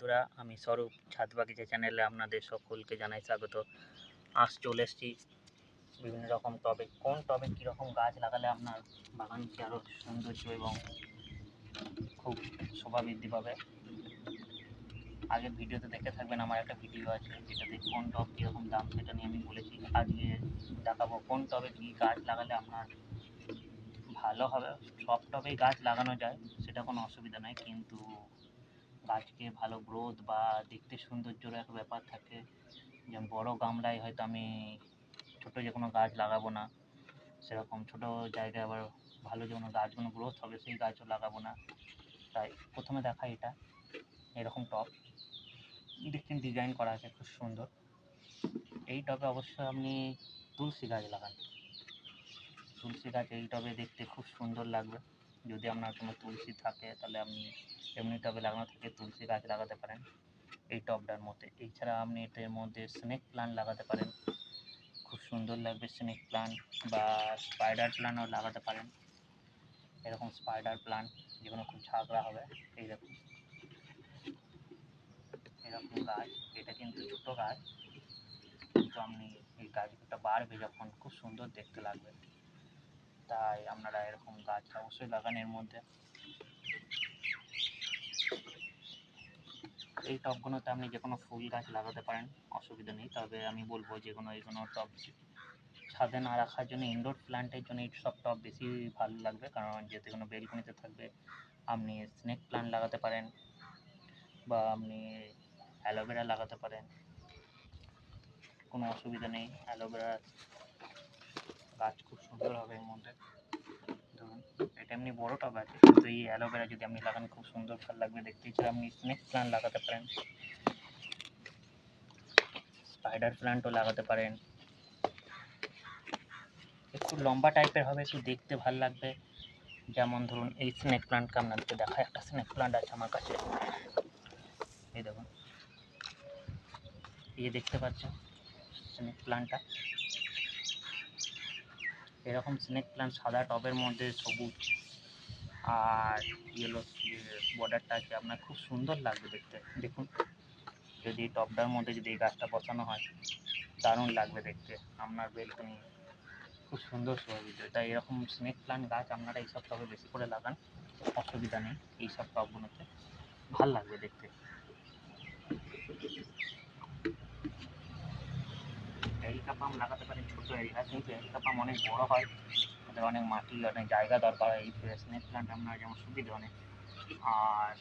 বন্ধুরা, আমি স্বরূপ ছাদ বাগিচা চ্যানেলে আপনাদের সকলকে জানাই স্বাগত। আজ চলে এসেছি বিভিন্ন রকম টবে। কোন টবে কীরকম গাছ লাগালে আপনার বাগানকে আরও সৌন্দর্য এবং খুব শোভা বৃদ্ধি পাবে? আগের ভিডিওতে দেখে থাকবেন, আমার একটা ভিডিও আছে যেটাতে কোন টব কীরকম দাম সেটা নিয়ে আমি বলেছি। আজকে দেখাবো কোন টবে কী গাছ লাগালে আপনার ভালো হবে। সব টবেই গাছ লাগানো যায়, সেটা কোনো অসুবিধা নাই, কিন্তু গাছকে ভালো গ্রোথ বা দেখতে সৌন্দর্যর একটা ব্যাপার থাকে। যেমন বড়ো গামলায় হয়তো আমি ছোট যে কোনো গাছ লাগাবো না, সেরকম ছোট জায়গায় আবার ভালো যে কোনো গাছগুলো গ্রোথ হবে সেই গাছও লাগাবো না। তাই প্রথমে দেখা এটা, এরকম টব দেখছেন ডিজাইন করা আছে, খুব সুন্দর। এই টবে অবশ্যই আপনি তুলসী গাছ লাগান। তুলসী গাছ এই টবে দেখতে খুব সুন্দর লাগবে। যদি আপনার কোনো তুলসী থাকে, তাহলে আপনি এমনি টবে লাগানো থাকে, তুলসী গাছ লাগাতে পারেন। এই টবটার মধ্যে। এছাড়া আপনি এটার মধ্যে স্নেক প্লান্ট লাগাতে পারেন। খুব সুন্দর লাগবে স্নেক প্লান্ট বা স্পাইডার প্লান্টও লাগাতে পারেন। এরকম স্পাইডার প্লান্ট, যেগুলো খুব ঝাঁকড়া হবে এইরকম এরকম গাছ, এটা কিন্তু ছোটো গাছ। কিন্তু আপনি এই গাছটা বাড়বে যখন, খুব সুন্দর দেখতে লাগবে। তাই আপনারা এরকম গাছ অবশ্যই লাগান এর মধ্যে। এই টবগুলোতে আপনি যে কোনো ফুল গাছ লাগাতে পারেন, অসুবিধা নেই। তবে আমি বলব যে কোনো, এই কোনো টব ছাদে না রাখার জন্য ইনডোর প্ল্যান্টের জন্য এই সব টব বেশি ভালো লাগবে। কারণ যেহেতু কোনো বেলকনিতে থাকবে, আপনি স্নেক প্লান্ট লাগাতে পারেন বা আপনি অ্যালোভেরা লাগাতে পারেন। কোনো অসুবিধা নেই। অ্যালোভেরা গাছ খুব সুন্দর হবে এর মধ্যে। ধরুন, এটা এমনি বড় টব আছে, কিন্তু এই অ্যালোভেরা যদি আপনি লাগান, খুব সুন্দর ভালো লাগবে দেখতে। এছাড়া আপনি স্নেক প্লান্ট লাগাতে পারেন। স্পাইডার প্লান্টও লাগাতে পারেন। একটু লম্বা টাইপের হবে, একটু দেখতে ভালো লাগবে। যেমন ধরুন, এই স্নেক প্লান্টকে আপনাদেরকে দেখায় একটা স্নেক প্লান্ট আছে আমার কাছে। এই দেখুন। এই দেখতে পাচ্ছেন, স্নেক প্লান্টটা। এরকম স্নেক প্লান্ট সাদা টবের মধ্যে সবুজ আর ইয়েলো আছে, আপনার খুব সুন্দর লাগবে দেখতে। দেখুন, যদি এই টবটার মধ্যে যদি এই গাছটা বসানো হয়, দারুণ লাগবে দেখতে। আপনার বেলকনি খুব সুন্দর শোভাবিত তাই এরকম স্নেক প্লান্ট গাছ আপনারা এইসব টবে বেশি করে লাগান, অসুবিধা নেই। এইসব টবগুলোতে ভালো লাগবে দেখতে। এরিকা পাম লাগাতে পারেন, ছোটো এরিকা কিন্তু এরিকা পাম অনেক বড় হয়। ওদের অনেক মাটি, অনেক জায়গা দরকার হয়। এই স্নেক প্লান্ট আপনার যেমন সুবিধা অনেক। আর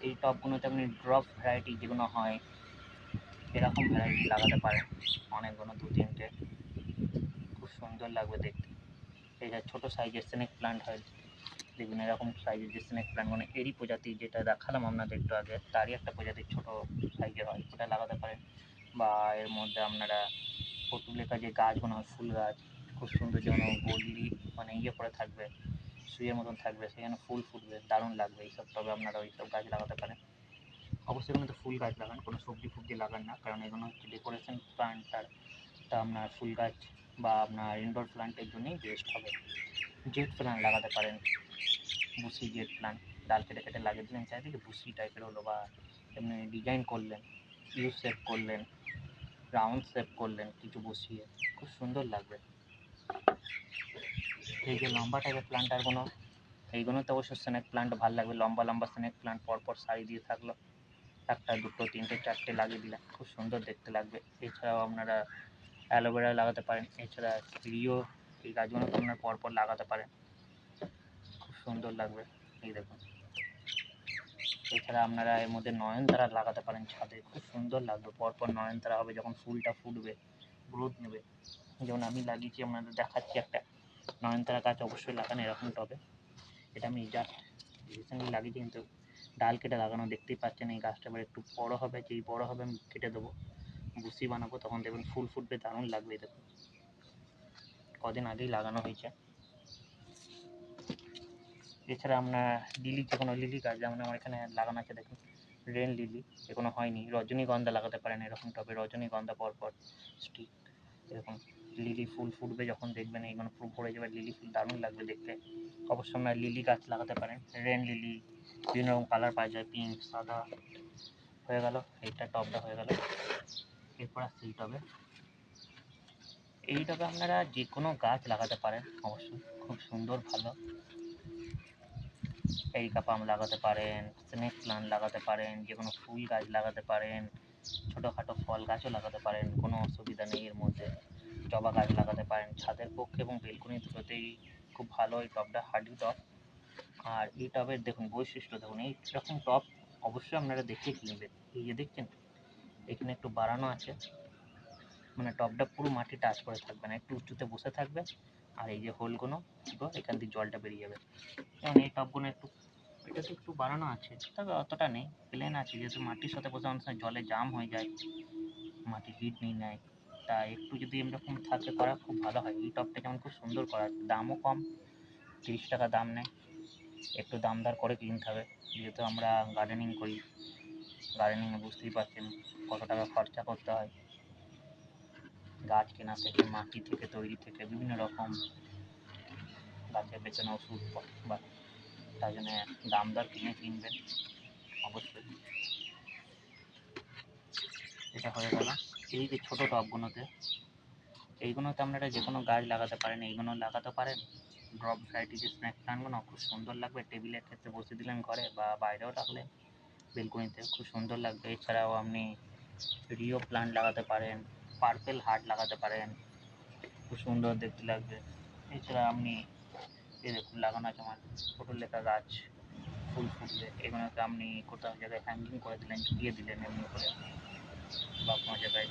এই টবগুলোতে আপনি ড্রপ ভ্যারাইটি যেগুলো হয়, এরকম ভ্যারাইটি লাগাতে পারেন। অনেকগুলো দু, তিনটে। খুব সুন্দর লাগবে দেখতে। এই যা ছোটো সাইজের স্নেক প্লান্ট হয় দেখবেন এরকম সাইজের যে স্নেক প্লান্ট মানে এরই প্রজাতি যেটা দেখালাম আপনাদের একটু আগে, তারই একটা প্রজাতির ছোটো সাইজের হয়, ওটা লাগাতে পারেন। বা এর মধ্যে আপনারা পটুলেখা যে গাছগুলো হয়, ফুল গাছ, খুব সুন্দর যেন গলি মানে ইয়ে করে থাকবে শুয়ের মতন থাকবে, সেখানে ফুল ফুটবে, দারুণ লাগবে এইসব। তবে আপনারা ওইসব গাছ লাগাতে পারেন। অবশ্যই এগুলো তো ফুল গাছ লাগান, কোনো সবজি ফবজি লাগান না, কারণ এগুলো হচ্ছে ডেকোরেশন প্লান্ট আর তা আপনার ফুল গাছ বা আপনার ইনডোর প্লান্টের জন্যই বেস্ট হবে। জেট প্লান্ট লাগাতে পারেন বুসি জেট প্লান্ট ডাল কেটে কেটে লাগিয়ে দিলেন, চারিদিকে বুসি টাইপের হলো বা এমনি ডিজাইন করলেন ইউ শেপ করলেন। রাউন্ড শেপ করলেন কিছু বসিয়ে। খুব সুন্দর লাগবে। এই যে লম্বা টাইপের প্লান্টারগুলো এইগুলো তো অবশ্য স্নেক প্লান্ট ভালো লাগবে। লম্বা লম্বা স্নেক প্লান্ট পরপর সারি দিয়ে থাকল। একটা, দুটো, তিনটে, চারটে লাগিয়ে দিলে খুব সুন্দর দেখতে লাগবে। এছাড়াও আপনারা অ্যালোভেরা লাগাতে পারেন। এছাড়া রিও এই গাছগুলো তো আপনারা পরপর লাগাতে পারেন। খুব সুন্দর লাগবে। এই দেখুন। এছাড়া আপনারা এর মধ্যে নয়নতারা লাগাতে পারেন ছাদে, খুব সুন্দর লাগবে। পরপর নয়নতারা হবে যখন ফুলটা ফুটবে গ্রোথ নেবে। যেমন আমি লাগিয়েছি, আপনাদের দেখাচ্ছি একটা। নয়নতারা গাছ অবশ্যই লাগান, এরকম টবে। এটা আমি জাস্ট রিসেন্টলি লাগিয়েছি, কিন্তু ডাল কেটে লাগানো, দেখতেই পাচ্ছেন এই গাছটা। এবার একটু বড় হবে, যেই বড় হবে আমি কেটে দেবো। বুসি বানাবো, তখন দেখবেন ফুল ফুটবে, দারুণ লাগবে দেখুন কদিন আগেই লাগানো হয়েছে। এছাড়া আপনার লিলি, যে কোনো লিলি গাছ, যেমন আমার এখানে লাগানো আছে, দেখুন রেন লিলি এখনও হয়নি, রজনীগন্ধা লাগাতে পারেন এরকম টবে, রজনীগন্ধা পরপর স্টিক এরকম লিলি ফুল ফুটবে যখন দেখবেন এইগুলো পুরো ভরে যাবে লিলি ফুল দারুণ লাগবে দেখতে। অবশ্যই আপনারা লিলি গাছ লাগাতে পারেন রেন লিলি বিভিন্ন রকম কালার পাওয়া যায় পিঙ্ক সাদা, হয়ে গেল, এইটা টবটা হয়ে গেল। এরপর আসছে এই টবে। এই টবে আপনারা যে কোনো গাছ লাগাতে পারেন অবশ্যই খুব সুন্দর, ভালো। এরিকাপাম লাগাতে পারেন স্নেক প্লান্ট লাগাতে পারেন, যে কোনো ফুল গাছ লাগাতে পারেন, ছোটোখাটো ফল গাছও লাগাতে পারেন, কোনো অসুবিধা নেই এর মধ্যে। জবা গাছ লাগাতে পারেন, ছাদের পক্ষে এবং বেলকনি দুটোতেই খুব ভালো এই টবটা হার্ডি টব আর এই টবের দেখুন বৈশিষ্ট্য, দেখুন এই রকম টব অবশ্যই আপনারা দেখে কিনবেন। এই যে দেখছেন, এখানে একটু বাড়ানো আছে। মানে টবটা পুরো মাটি টাচ করে থাকবে না, একটু উঁচুতে বসে থাকবে। আর এই যে হোলগুলো পুরো এখান থেকে জলটা বেরিয়ে যাবে। যেমন এই টবগুলো একটু, এটা তো একটু বাড়ানো আছে, তবে অতটা নেই প্লেন আছে, যেহেতু মাটির সাথে বসে অনেক সময় জলে জাম হয়ে যায় মাটি হিট নিয়ে নেয় তা একটু যদি এরকম থাকে করা খুব ভালো হয়। এই টবটা যেমন খুব সুন্দর করা, দামও কম, তিরিশ টাকা দাম নেয়, একটু দামদার করে কিনতে হবে, যেহেতু আমরা গার্ডেনিং করি গার্ডেনিংয়ে বুঝতেই পারছেন কত টাকা খরচা করতে হয়। গাছ কেনা থেকে, মাটি থেকে, তৈরি থেকে বিভিন্ন রকম গাছের পেছনে ওষুধ বা তাই জন্য দাম দর কিনে কিনবেন, অবশ্যই। এটা হয়ে গেল। এই যে ছোটো টবগুলোতে, এইগুলোতে আপনারা যে কোনো গাছ লাগাতে পারেন, এইগুলো লাগাতে পারেন। ড্রপ ভ্যারাইটি যে স্ন্যাক প্ল্যান্টগুলো খুব সুন্দর লাগবে। টেবিলের ক্ষেত্রে বসে দিলেন ঘরে বা বাইরেও রাখলে বেলকনিতে, খুব সুন্দর লাগবে। এছাড়াও আপনি রিও প্লান্ট লাগাতে পারেন। পার্পেল হার্ট লাগাতে পারেন। খুব সুন্দর দেখতে লাগবে। এছাড়া আপনি এই দেখুন, লাগানো আছে আমার ছোটো লেখা গাছ, ফুল ফুটবে। এগুলোকে আপনি কোথাও জায়গায় হ্যাঙ্গিং করে দিলেন ঝুলিয়ে দিলেন এমনি করে, বা কোনো জায়গায়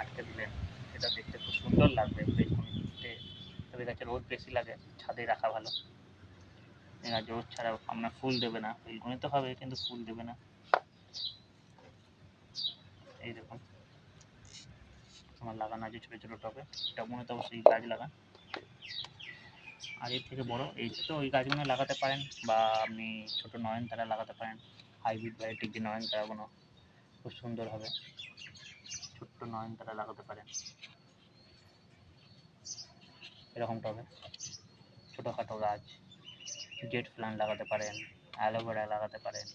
আটকে দিলেন, সেটা দেখতে খুব সুন্দর লাগবে বেলকনিতে তবে গাছে রোদ বেশি লাগে, ছাদে রাখা ভালো। এই গাছ রোদ ছাড়া আপনার ফুল দেবে না। বেলকনিতে হবে, কিন্তু ফুল দেবে না। এই দেখুন। আমার লাগানো আছে ছোটো ছোটো টবে। এটা মনে তো অবশ্যই গাছ লাগান। আর এর থেকে বড়, এই তো ওই গাছগুলো লাগাতে পারেন বা আপনি ছোটো নয়নতারা লাগাতে পারেন। হাইব্রিড ভ্যারাইটির যে নয়নতারাগুলো, খুব সুন্দর হবে। ছোট্ট নয়নতারা লাগাতে পারেন। এরকম টবে। ছোটোখাটো গাছ, জেট প্লান্ট লাগাতে পারেন, অ্যালোভেরা লাগাতে পারেন।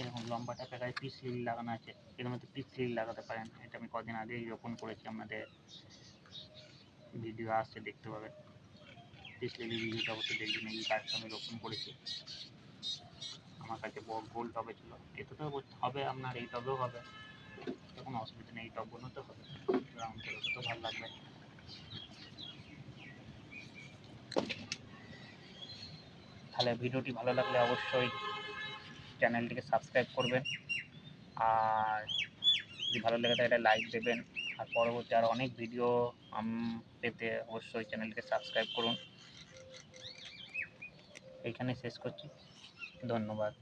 এরকম লম্বা টাকা গায়ে পিস লিলি লাগানো আছে, এর মধ্যে পিস লিলি লাগাতে পারেন। এটা আমি কদিন আগেই রোপণ করেছি, আপনাদের ভিডিও আসছে, দেখতে পাবেন। পিস লিলি ভিডিওটা অবশ্যই দেখবেন, এই গাছটা আমি রোপণ করেছি। আমার কাছে বড় গোল টবে ছিল। এটাতেও হবে আপনার এই টবেও হবে। কোনো অসুবিধা নেই এই টবগুলোতে হবে। রাউন্ড করে তো ভালো লাগবে। তাহলে ভিডিওটি ভালো লাগলে অবশ্যই চ্যানেলটিকে সাবস্ক্রাইব করবেন। আর যদি ভালো লেগে থাকে এটা লাইক দেবেন। আর পরবর্তী আরও অনেক ভিডিও পেতে অবশ্যই চ্যানেলটিকে সাবস্ক্রাইব করুন। এইখানে শেষ করছি। ধন্যবাদ।